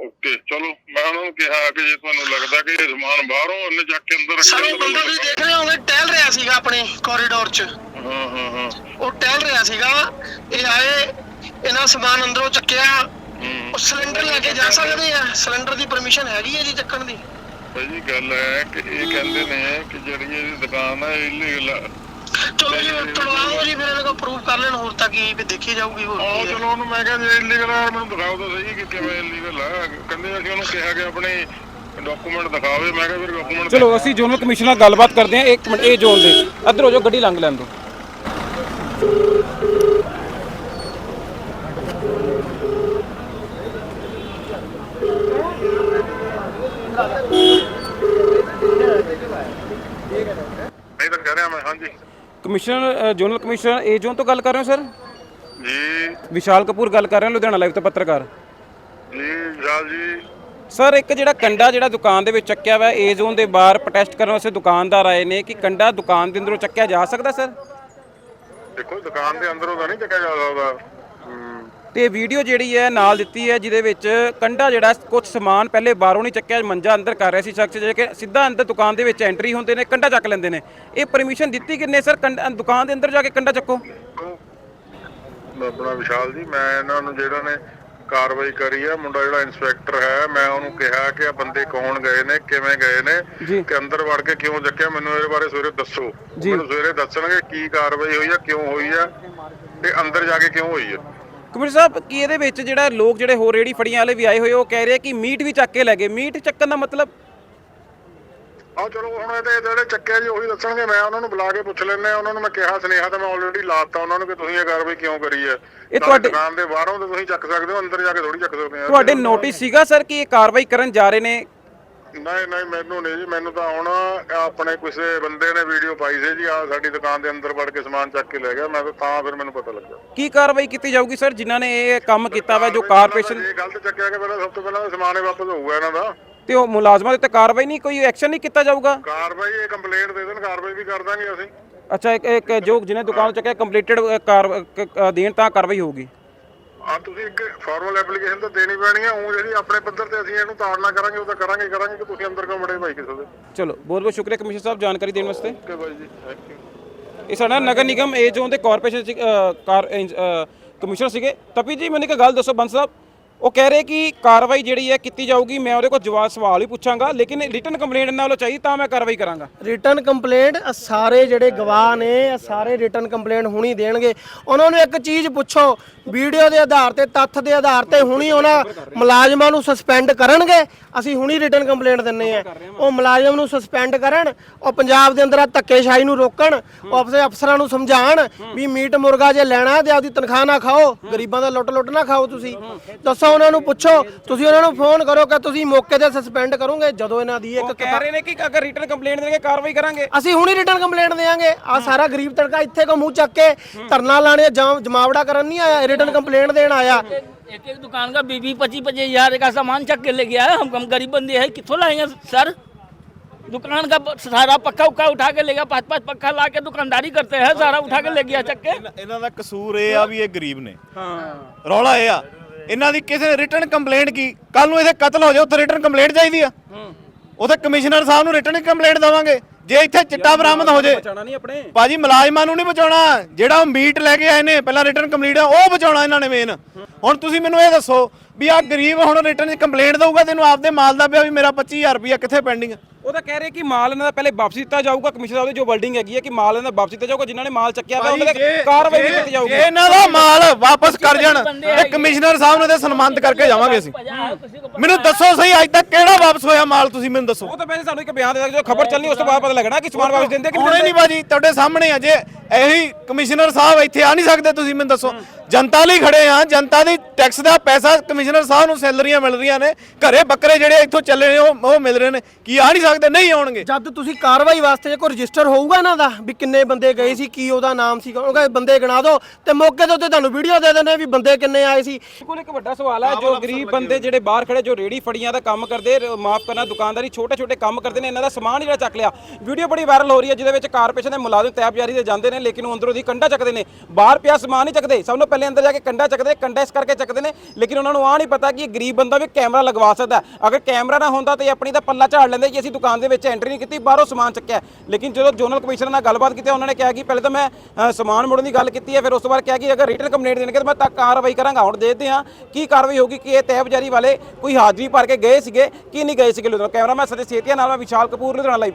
ਓਕੇ ਚਲੋ ਮੈਂ ਉਹਨਾਂ ਨੂੰ ਕਿਹਾ ਕਿ ਜੇ ਤੁਹਾਨੂੰ ਲੱਗਦਾ ਕਿ ਇਹ ਸਮਾਨ ਬਾਹਰੋਂ ਉਹਨੇ ਚੱਕ ਕੇ ਅੰਦਰ
ਸਰ
ਰੱਖਿਆ
ਉਹ ਬੰਦਾ ਤੁਸੀਂ ਦੇਖ ਰਹੇ ਹੋਗੇ ਟਹਿਲ ਰਿਹਾ ਸੀਗਾ ਆਪਣੇ ਕੋਰੀਡੋਰ 'ਚ।
ਹਾਂ ਹਾਂ ਹਾਂ।
ਉਹ ਟਹਿਲ ਰਿਹਾ ਸੀਗਾ ਇਹ ਆਏ ਇਹਨਾਂ ਸਮਾਨ ਅੰਦਰੋਂ ਚੱਕਿਆ। ਉਹ ਸਿਲੰਡਰ ਲੈ ਕੇ ਜਾ ਸਕਦੇ ਆ ਸਿਲੰਡਰ ਦੀ ਪਰਮਿਸ਼ਨ ਹੈਗੀ ਹੈ ਜੀ ਚੱਕਣ ਦੀ?
ਭਾਈ ਜੀ ਗੱਲ ਹੈ ਕਿ ਇਹ ਕਹਿੰਦੇ ਨੇ ਕਿ ਜਿਹੜੀ ਇਹ ਦੁਕਾਨ ਹੈ ਇਲੀਗਲ ਆ।
ਚਲੋ ਜੀ ਤੁੜਵਾਓ ਜੀ ਫਿਰ ਇਹਨਾਂ ਪ੍ਰੂਫ ਕਰ ਲੈਣ ਹੋਰ ਤਾਂ ਕੀ ਵੀ ਦੇਖੀ ਜਾਊਗੀ ਹੋਰ
ਆਹ
ਕੀ ਹੈ।
ਚਲੋ ਉਹਨੂੰ ਮੈਂ ਕਿਹਾ ਜੇ ਇਲੀਗਲ ਆ ਮੈਨੂੰ ਦਿਖਾਓ ਤਾਂ ਸਹੀ ਕਿ ਕਿਵੇਂ ਇਲੀਗਲ ਆ। ਕਹਿੰਦੇ ਅਸੀਂ ਉਹਨੂੰ ਕਿਹਾ ਕਿ ਆਪਣੇ ਡਾਕੂਮੈਂਟ ਦਿਖਾਵੇ। ਮੈਂ ਕਿਹਾ ਫਿਰ ਡਾਕੂਮੈਂਟ
ਚਲੋ ਅਸੀਂ ਜ਼ੋਨਲ ਕਮਿਸ਼ਨਰ ਨਾਲ ਗੱਲਬਾਤ ਕਰਦੇ ਹਾਂ। ਇੱਕ ਮਿੰਟ ਇਹ ਜ਼ੋਨ ਦੇ। ਇੱਧਰ ਹੋ ਜਾਓ ਗੱਡੀ ਲੰਘ ਲੈਣ ਦਿਓ
ਨਹੀਂ ਤਾਂ ਕਹਿ ਰਿਹਾ ਮੈਂ ਹਾਂਜੀ
commissioner zonal commissioner A zone ਤੋਂ ਗੱਲ ਕਰ ਰਹੇ ਹੋ ਸਰ?
ਜੀ।
ਵਿਸ਼ਾਲ ਕਪੂਰ ਗੱਲ ਕਰ ਰਹੇ ਹਾਂ ਲੁਧਿਆਣਾ ਲਾਈਵ ਤੋਂ ਪੱਤਰਕਾਰ।
ਜੀ ਵਿਸ਼ਾਲ ਜੀ।
ਸਰ ਇੱਕ ਜਿਹੜਾ ਕੰਡਾ ਜਿਹੜਾ ਦੁਕਾਨ ਦੇ ਵਿੱਚ ਚੱਕਿਆ ਹੋਇਆ ਏ ਜ਼ੋਨ ਦੇ ਬਾਹਰ ਪ੍ਰੋਟੈਸਟ ਕਰਨ ਵਾਸਤੇ ਦੁਕਾਨਦਾਰ ਆਏ ਨੇ ਕਿ ਕੰਡਾ ਦੁਕਾਨ ਦੇ ਅੰਦਰੋਂ ਚੱਕਿਆ ਜਾ ਸਕਦਾ ਸਰ?
ਦੇਖੋ ਦੁਕਾਨ ਦੇ ਅੰਦਰੋਂ ਤਾਂ ਨਹੀਂ ਚੱਕਿਆ ਜਾ ਸਕਦਾ।
ਤੇ ਵੀਡੀਓ ਜਿਹੜੀ ਹੈ ਨਾਲ ਦਿੱਤੀ ਹੈ ਜਿਹਦੇ ਵਿੱਚ ਕੰਡਾ ਜਿਹੜਾ ਕੁਝ ਸਮਾਨ ਪਹਿਲੇ ਬਾਹਰੋਂ ਨਹੀਂ ਚੱਕਿਆ ਮੰਜਾ ਅੰਦਰ ਕਰ ਰਿਹਾ ਸੀ ਸ਼ਖਸ ਜਿਹੜੇ ਕਿ ਸਿੱਧਾ ਅੰਦਰ ਦੁਕਾਨ ਦੇ ਵਿੱਚ ਐਂਟਰੀ ਹੁੰਦੇ ਨੇ ਕੰਡਾ ਚੱਕ ਲੈਂਦੇ ਨੇ। ਇਹ ਪਰਮਿਸ਼ਨ ਦਿੱਤੀ ਕਿੰਨੇ ਸਰ? ਦੁਕਾਨ ਦੇ ਅੰਦਰ ਜਾ ਕੇ ਕੰਡਾ ਚੱਕੋ।
ਆਪਣਾ ਵਿਸ਼ਾਲ ਜੀ ਮੈਂ ਇਹਨਾਂ ਨੂੰ ਜਿਹੜਾ ਨੇ ਕਾਰਵਾਈ ਕਰੀ ਆ ਮੁੰਡਾ ਜਿਹੜਾ ਇਨਸਪੈਕਟਰ ਹੈ ਮੈਂ ਉਹਨੂੰ ਕਿਹਾ ਕਿ ਆ ਬੰਦੇ ਕੌਣ ਗਏ ਨੇ ਕਿਵੇਂ ਗਏ ਨੇ। ਕਿ ਅੰਦਰ ਵੜ ਕੇ ਕਿਉਂ ਚੱਕਿਆ ਮੈਨੂੰ ਇਹਦੇ ਬਾਰੇ ਸਵੇਰੇ ਦੱਸੋ। ਮੈਨੂੰ ਸਵੇਰੇ ਦੱਸਣਗੇ ਕੀ ਕਾਰਵਾਈ ਹੋਈ ਆ ਕਿਉਂ ਹੋਈ ਆ ਤੇ ਅੰਦਰ ਜਾ ਕੇ ਕਿਉਂ ਹੋਈ ਆ
ਕਮਿਸ਼ਨਰ ਸਾਹਿਬ ਕੀ ਇਹਦੇ ਵਿੱਚ ਜਿਹੜਾ ਲੋਕ ਜਿਹੜੇ ਹੋਰ ਰੇੜੀ ਫੜੀਆਂ ਵਾਲੇ ਵੀ ਆਏ ਹੋਏ ਉਹ ਕਹਿ ਰਹੇ ਕਿ ਮੀਟ ਵੀ ਚੱਕ ਕੇ ਲੈ ਗਏ। ਮੀਟ ਚੱਕਣ ਦਾ ਮਤਲਬ?
ਆ ਚਲੋ ਹੁਣ ਇਹ ਤੇ ਜਿਹੜੇ ਚੱਕਿਆ ਜੀ ਉਹੀ ਦੱਸਣਗੇ। ਮੈਂ ਉਹਨਾਂ ਨੂੰ ਬੁਲਾ ਕੇ ਪੁੱਛ ਲੈਣੇ ਉਹਨਾਂ ਨੂੰ ਮੈਂ ਕਿਹਾ ਸੁਨੇਹਾ ਤਾਂ ਮੈਂ ਆਲਰੇਡੀ ਲਾਤਾ ਉਹਨਾਂ ਨੂੰ ਕਿ ਤੁਸੀਂ ਇਹ ਕਾਰਵਾਈ ਕਿਉਂ ਕਰੀ ਹੈ ਨਾਲੇ
ਤੁਹਾਡੇ-
ਦੁਕਾਨ ਦੇ ਬਾਹਰੋਂ ਤਾਂ ਤੁਸੀਂ ਚੱਕ ਸਕਦੇ ਹੋ ਅੰਦਰ ਜਾ ਕੇ ਥੋੜੀ ਚੱਕ ਸਕਦੇ ਆ
ਤੁਹਾਡੇ ਨੋਟਿਸ ਸੀਗਾ ਸਰ ਕਿ ਇਹ ਕਾਰਵਾਈ ਕਰਨ ਜਾ ਰਹੇ ਨੇ?
ਨਹੀਂ ਨਹੀਂ ਮੈਨੂੰ ਨਹੀਂ ਜੀ ਮੈਨੂੰ ਤਾਂ ਹੁਣ ਆਪਣੇ ਕਿਸੇ ਬੰਦੇ ਨੇ ਵੀਡੀਓ ਪਾਈ ਸੀ ਜੀ ਆ ਸਾਡੀ ਦੁਕਾਨ ਦੇ ਅੰਦਰ ਵੜ ਕੇ ਸਮਾਨ ਚੱਕ ਕੇ ਲੈ ਗਿਆ ਮੈਂ ਤਾਂ ਤਾਂ ਫਿਰ ਮੈਨੂੰ ਪਤਾ ਲੱਗਾ
ਕੀ ਕਾਰਵਾਈ ਕੀਤੀ ਜਾਊਗੀ ਸਰ ਜਿਨ੍ਹਾਂ ਨੇ ਇਹ ਕੰਮ ਕੀਤਾ ਵਾ ਜੋ ਕਾਰਪੋਰੇਸ਼ਨ
ਇਹ ਗਲਤ ਚੱਕਿਆ ਕਿ ਪਹਿਲਾਂ ਸਭ ਤੋਂ ਪਹਿਲਾਂ ਸਮਾਨ ਹੀ ਵਾਪਸ ਹੋਊਗਾ ਇਹਨਾਂ ਦਾ।
ਤੇ ਉਹ ਮੁਲਾਜ਼ਮਾਂ ਦੇ ਉੱਤੇ ਕਾਰਵਾਈ ਨਹੀਂ ਕੋਈ ਐਕਸ਼ਨ ਨਹੀਂ ਕੀਤਾ ਜਾਊਗਾ?
ਕਾਰਵਾਈ ਇਹ ਕੰਪਲੇਂਟ ਦੇ ਦੇਣ ਕਾਰਵਾਈ ਵੀ ਕਰ ਦਾਂਗੇ ਅਸੀਂ।
ਅੱਛਾ ਇੱਕ ਇੱਕ ਜੋ ਜਿਹਨੇ ਦੁਕਾਨ ਚੱਕਿਆ ਕੰਪਲੀਟਡ ਦੇਣ ਤਾਂ ਕਾਰਵਾਈ ਹੋਊਗੀ।
ਆ ਤੁਸੀਂ ਇੱਕ ਫਾਰਮਲ ਐਪਲੀਕੇਸ਼ਨ ਤਾਂ ਦੇਣੀ ਪੈਣੀ ਆ ਉਹ ਜਿਹੜੀ ਆਪਣੇ ਪੱਧਰ ਤੇ ਅਸੀਂ ਇਹਨੂੰ ਤਾੜਨਾ ਕਰਾਂਗੇ ਉਹ ਤਾਂ ਕਰਾਂਗੇ ਕਰਾਂਗੇ ਕਿ ਤੁਸੀਂ ਅੰਦਰ ਕਿਉਂ ਬੜੇ ਭਾਈ ਕਿਸੇ ਦੇ?
ਚਲੋ ਬਹੁਤ ਬਹੁਤ ਸ਼ੁਕਰੀਆ ਕਮਿਸ਼ਨਰ ਸਾਹਿਬ ਜਾਣਕਾਰੀ ਦੇਣ ਵਾਸਤੇ।
ਓਕੇ ਬਾਈ ਜੀ ਥੈਂਕ ਯੂ
ਇਹ ਸਾਡਾ ਨਗਰ ਨਿਗਮ ਏ ਜ਼ੋਨ ਦੇ ਕਾਰਪੋਰੇਸ਼ਨ ਚ, ਅ, ਕਾਰ ਅ, ਕਮਿਸ਼ਨਰ ਸੀਗੇ। ਤਪੀ ਜੀ ਮੈਨੂੰ ਇੱਕ ਗੱਲ ਦੱਸੋ ਬੰਸ ਸਾਹਿਬ ਉਹ ਕਹਿ ਰਹੇ ਕਿ ਕਾਰਵਾਈ ਜਿਹੜੀ ਹੈ ਕੀਤੀ ਜਾਊਗੀ, ਮੈਂ ਉਹਦੇ ਕੋਲ ਜਵਾਬ ਸਵਾਲ ਹੀ ਪੁੱਛਾਂਗਾ, ਲੇਕਿਨ ਰਿਟਨ ਕੰਪਲੇਂਟ ਇਹਨਾਂ ਵੱਲੋਂ ਚਾਹੀਦੀ ਤਾਂ ਮੈਂ ਕਾਰਵਾਈ ਕਰਾਂਗਾ।
ਰਿਟਰਨ ਕੰਪਲੇਂਟ ਸਾਰੇ ਜਿਹੜੇ ਗਵਾਹ ਨੇ ਇਹ ਸਾਰੇ ਰਿਟਰਨ ਕੰਪਲੇਂਟ ਹੁਣੀ ਦੇਣਗੇ। ਉਹਨਾਂ ਨੂੰ ਇੱਕ ਚੀਜ਼ ਪੁੱਛੋ ਵੀਡੀਓ ਦੇ ਆਧਾਰ ਤੇ, ਤੱਥ ਦੇ ਆਧਾਰ ਤੇ ਹੁਣੀ ਉਹਨਾਂ ਮੁਲਾਜ਼ਮਾਂ ਨੂੰ ਸਸਪੈਂਡ ਕਰਨਗੇ। ਅਸੀਂ ਹੁਣੀ ਰਿਟਰਨ ਕੰਪਲੇਂਟ ਦਿੰਨੇ ਆ। ਉਹ ਮੁਲਾਜ਼ਮ ਨੂੰ ਸਸਪੈਂਡ ਕਰਨ, ਉਹ ਪੰਜਾਬ ਦੇ ਅੰਦਰ ਆ ਧੱਕੇਸ਼ਾਹੀ ਨੂੰ ਰੋਕਣ ਉਹ ਆਪਣੇ ਅਫਸਰਾਂ ਨੂੰ ਸਮਝਾਉਣ ਵੀ ਮੀਟ ਮੁਰਗਾ ਜੇ ਲੈਣਾ ਤੇ ਆਪਦੀ ਤਨਖਾਹ ਨਾ ਖਾਓ, ਗਰੀਬਾਂ ਦਾ ਲੁੱਟ ਲੁੱਟ ਨਾ ਖਾਓ ਤੁਸੀਂ। ਦੱਸੋ ਉਹਨਾਂ ਨੂੰ ਪੁੱਛੋ ਤੁਸੀਂ ਉਹਨਾਂ ਨੂੰ ਫੋਨ ਕਰੋ ਕਿ ਤੁਸੀਂ ਮੌਕੇ ਤੇ ਸਸਪੈਂਡ ਕਰੋਗੇ ਜਦੋਂ ਇਹਨਾਂ ਦੀ
ਉਹ
ਇੱਕ
ਕਹਿ ਰਹੇ ਨੇ ਕਿ ਅਗਰ ਰਿਟਨ ਕੰਪਲੇਂਟ ਦੇਣਗੇ ਕਾਰਵਾਈ ਕਰਾਂਗੇ
ਅਸੀਂ ਹੁਣੀ ਰਿਟਰਨ ਕੰਪਲੇਂਟ ਦੇਾਂਗੇ ਆ ਸਾਰਾ ਗਰੀਬ ਤੜਕਾ ਇੱਥੇ ਕੋ ਮੂੰਹ ਚੱਕ ਕੇ ਧਰਨਾ ਲਾਣੇ ਜਾਂ ਜਮਾਵੜਾ ਕਰਨ ਨਹੀਂ ਆਇਆ ਰਿਟਰਨ ਕੰਪਲੇਂਟ ਦੇਣ ਆਇਆ
एक एक दुकान का बीबी पच्चीस पच्चीस हजार का सामान चक के ले गया है हम हम गरीब बंदे हैं कितों लाएंगे सर दुकान का सारा पक्का उक्का उठा के ले गया पाँच पाँच पक्का ला के दुकानदारी करते हैं सारा उठा के ले गया चक के
ਇਹਨਾਂ ਦਾ ਕਸੂਰ ਇਹ ਆ ਵੀ ਇਹ ਗਰੀਬ ਨੇ ਹਾਂ ਰੌਲਾ ਇਹ ਆ ਇਹਨਾਂ ਦੀ ਕਿਸੇ ਨੇ ਰਿਟਰਨ ਕੰਪਲੇਂਟ ਕੀ? ਕੱਲ ਨੂੰ ਇਹਦੇ ਕਤਲ ਹੋ ਜਾਏ ਉੱਥੇ ਰਿਟਰਨ ਕੰਪਲੇਂਟ ਚਾਹੀਦੀ ਆ। ਉਥੇ ਕਮਿਸ਼ਨਰ ਸਾਹਿਬ ਨੂੰ ਰਿਟਰਨ ਕੰਪਲੇਂਟ ਦੇਵਾਂਗੇ। ਜੇ ਇੱਥੇ ਚਿੱਟਾ ਬਰਾਮਦ ਹੋ ਜੇ।
ਬਚਾਣਾ ਨਹੀਂ ਆਪਣੇ।
ਭਾਜੀ ਮੁਲਾਜ਼ਮਾਂ ਨੂੰ ਨਹੀਂ ਬਚਾਉਣਾ। ਜਿਹੜਾ ਮੀਟ ਲੈ ਕੇ ਆਏ ਨੇ ਪਹਿਲਾਂ ਰਿਟਰਨ ਕੰਪਲੀਟ ਆ ਉਹ ਬਚਾਉਣਾ ਇਹਨਾਂ ਨੇ ਮੇਨ ਹੁਣ ਤੁਸੀਂ ਮੈਨੂੰ ਇਹ ਦੱਸੋ ਵੀ ਆ ਗਰੀਬ ਹੁਣ ਰਿਟਰਨ ਕੰਪਲੇਂਟ ਦਊਗਾ ਤੈਨੂੰ ਆਪਦੇ ਮਾਲ ਦਾ ਪਿਆ ਵੀ ਮੇਰਾ 25000 ਰੁਪਇਆ ਕਿੱਥੇ ਪੈਂਡਿੰਗ
ਉਹਦਾ ਕਹਿ ਰਹੇ ਕਿ ਮਾਲ ਇਹਨਾਂ ਦਾ ਪਹਿਲੇ ਵਾਪਸ ਦਿੱਤਾ ਜਾਊਗਾ ਕਮਿਸ਼ਨਰ ਸਾਹਿਬ ਦੀ ਜੋ ਵਰਡਿੰਗ ਹੈਗੀ ਹੈ ਕਿ ਮਾਲ ਇਹਨਾਂ ਦਾ ਵਾਪਸੀ ਦਿੱਤਾ ਜਾਊਗਾ ਜਿਨ੍ਹਾਂ ਨੇ ਮਾਲ ਚੱਕਿਆ ਪਿਆ ਉਹਨਾਂ ਤੇ ਕਾਰਵਾਈ ਕੀਤੀ ਜਾਊਗੀ।
ਇਹਨਾਂ ਦਾ ਮਾਲ ਵਾਪਸ ਕਰ ਜਾਣ ਤੇ ਕਮਿਸ਼ਨਰ ਸਾਹਿਬ ਨੂੰ ਤੇ ਸਨਮਾਨਿਤ ਕਰਕੇ ਜਾਵਾਂਗੇ ਅਸੀਂ। ਮੈਨੂੰ ਦੱਸੋ ਸਹੀ ਅੱਜ ਤੱਕ ਕਿਹੜਾ ਵਾਪਸ ਹੋਇਆ ਮਾਲ ਤੁਸੀਂ ਮੈਨੂੰ ਦੱਸੋ।
ਉਹ ਤਾਂ ਵੈਸੇ ਸਾਨੂੰ ਇੱਕ ਬਿਆਨ ਦੇ ਸਕਦੇ ਜੋ ਖਬਰ ਚੱਲਣੀ ਉਸ ਤੋਂ ਬਾਅਦ ਪਤਾ ਲੱਗਣਾ ਕਿ ਸਮਾਨ ਵਾਪਸ ਦਿੰਦੇ ਕਿ ਨਹੀਂ
ਬਾਜੀ ਤੁਹਾਡੇ ਸਾਹਮਣੇ ਆ ਜੇ ਇਹੀ ਕਮਿਸ਼ਨਰ ਸਾਹਿਬ ਇੱਥੇ ਆ ਨਹੀਂ ਸਕਦੇ ਤੁਸੀਂ ਮੈਨੂੰ ਦੱਸੋ। ਜਨਤਾ ਲਈ ਖੜੇ ਆ ਜਨਤਾ ਦੀ ਟੈਕਸ ਦਾ ਪੈਸਾ ਕਮਿਸ਼ਨਰ ਸਾਹਿਬ ਨੂੰ ਸੈਲਰੀਆਂ ਮਿਲ ਰਹੀਆਂ ਨੇ ਘਰੇ ਬੱਕਰੇ ਜਿਹੜੇ ਇੱਥੋਂ ਚੱਲੇ ਨੇ ਉਹ ਉਹ ਮਿਲ ਰਹੇ ਨੇ। ਕੀ ਆ ਨਹੀਂ ਸਕਦੇ? ਨਹੀਂ ਆਉਣਗੇ।
ਜਦ ਤੁਸੀਂ ਕਾਰਵਾਈ ਵਾਸਤੇ ਕੋਈ ਰਜਿਸਟਰ ਹੋਊਗਾ ਇਹਨਾਂ ਦਾ ਵੀ ਕਿੰਨੇ ਬੰਦੇ ਗਏ ਸੀ ਕੀ ਉਹਦਾ ਨਾਮ ਸੀ ਉਹ ਕਹਿੰਦੇ ਬੰਦੇ ਗਿਣਾ ਦਿਓ ਤੇ ਮੌਕੇ ਦੇ ਉੱਤੇ ਤੁਹਾਨੂੰ ਵੀਡੀਓ ਦੇ ਦਿੰਦੇ ਵੀ ਬੰਦੇ ਕਿੰਨੇ ਆਏ ਸੀ।
ਬਿਲਕੁਲ ਇੱਕ ਵੱਡਾ ਸਵਾਲ ਹੈ ਜੋ ਗਰੀਬ ਬੰਦੇ ਜਿਹੜੇ ਬਾਹਰ ਖੜੇ ਜੋ ਰੇੜੀ ਫੜੀਆਂ ਦਾ ਕੰਮ ਕਰਦੇ ਮਾਫ ਕਰਨਾ ਦੁਕਾਨਦਾਰੀ ਛੋਟੇ ਛੋਟੇ ਕੰਮ ਕਰਦੇ ਨੇ ਇਹਨਾਂ ਦਾ ਸਮਾਨ ਜਿਹੜਾ ਚੱਕ ਲਿਆ। ਵੀਡੀਓ ਬੜੀ ਵਾਇਰਲ ਹੋ ਰਹੀ ਹੈ ਜਿਹਦੇ ਵਿੱਚ ਕਾਰਪੋਰੇਸ਼ਨ ਦੇ ਮੁਲਾਜ਼ਮ ਤੈਬਜਾਰੀ ਦੇ ਜਾਂਦੇ ਨੇ ਲੇਕਿਨ ਉਹ ਅੰਦਰੋਂ ਦੀ ਕੰਡਾ ਚੱਕਦੇ ਨੇ। ਬਾਹਰ ਪਿਆ ਸਮਾਨ ਨਹੀਂ ਚੱਕਦੇ। ਸਭ ਨੂੰ ਪਹਿਲੇ ਅੰਦਰ ਜਾ ਕੇ ਕੰਡਾ ਚੱਕਦੇ, ਕੰਡਾ ਇਸ ਕਰਕੇ ਚੱਕਦੇ ਨੇ। ਲੇਕਿਨ ਉਹਨਾਂ ਨੂੰ ਆ ਨਹੀਂ ਪਤਾ ਕਿ ਗਰੀਬ ਬੰਦਾ ਵੀ ਕੈਮਰਾ ਲਗਵਾ ਸਕਦਾ ਅਗਰ ਕੈਮਰਾ ਨਾ ਹੁੰਦਾ ਤਾਂ ਇਹ ਆਪਣੀ ਤਾਂ ਪੱਲਾ ਝਾੜ ਲੈਂਦੇ ਕਿ ਅਸੀਂ ਦੁਕਾਨ ਦੇ ਵਿੱਚ ਐਂਟਰੀ ਨਹੀਂ ਕੀਤੀ, ਬਾਹਰੋਂ ਸਮਾਨ ਚੱਕਿਆ ਲੇਕਿਨ ਜਦੋਂ ਜ਼ੋਨਲ ਕਮਿਸ਼ਨਰ ਨਾਲ ਗੱਲਬਾਤ ਕੀਤੀ, ਉਹਨਾਂ ਨੇ ਕਿਹਾ ਕਿ ਪਹਿਲੇ ਤਾਂ ਮੈਂ ਸਮਾਨ ਮੋੜਨ ਦੀ ਗੱਲ ਕੀਤੀ ਹੈ, ਫਿਰ ਉਸ ਤੋਂ ਬਾਅਦ ਕਿਹਾ ਕਿ ਅਗਰ ਰਿਟਨ ਕੰਪਲੇਂਟ ਦੇਣਗੇ ਤਾਂ ਮੈਂ ਤਾਂ ਕਾਰਵਾਈ ਕਰਾਂਗਾ। ਹੁਣ ਦੇਖਦੇ ਹਾਂ ਕੀ ਕਾਰਵਾਈ ਹੋਗੀ ਕਿ ਇਹ ਤਹਿਬਜ਼ਾਰੀ ਵਾਲੇ ਕੋਈ ਹਾਜ਼ਰੀ ਭਰ ਕੇ ਗਏ ਸੀਗੇ, ਕਿ ਨਹੀਂ ਗਏ ਸੀਗੇ ਲੁਧਿਆਣਾ। ਕੈਮਰਾਮੈਨ ਸਤੇ ਸੇਤੀਆ ਨਾਲ ਮੈਂ ਵਿਸ਼ਾਲ ਕਪੂਰ, ਲੁਧਿਆਣਾ ਲਾਈਵ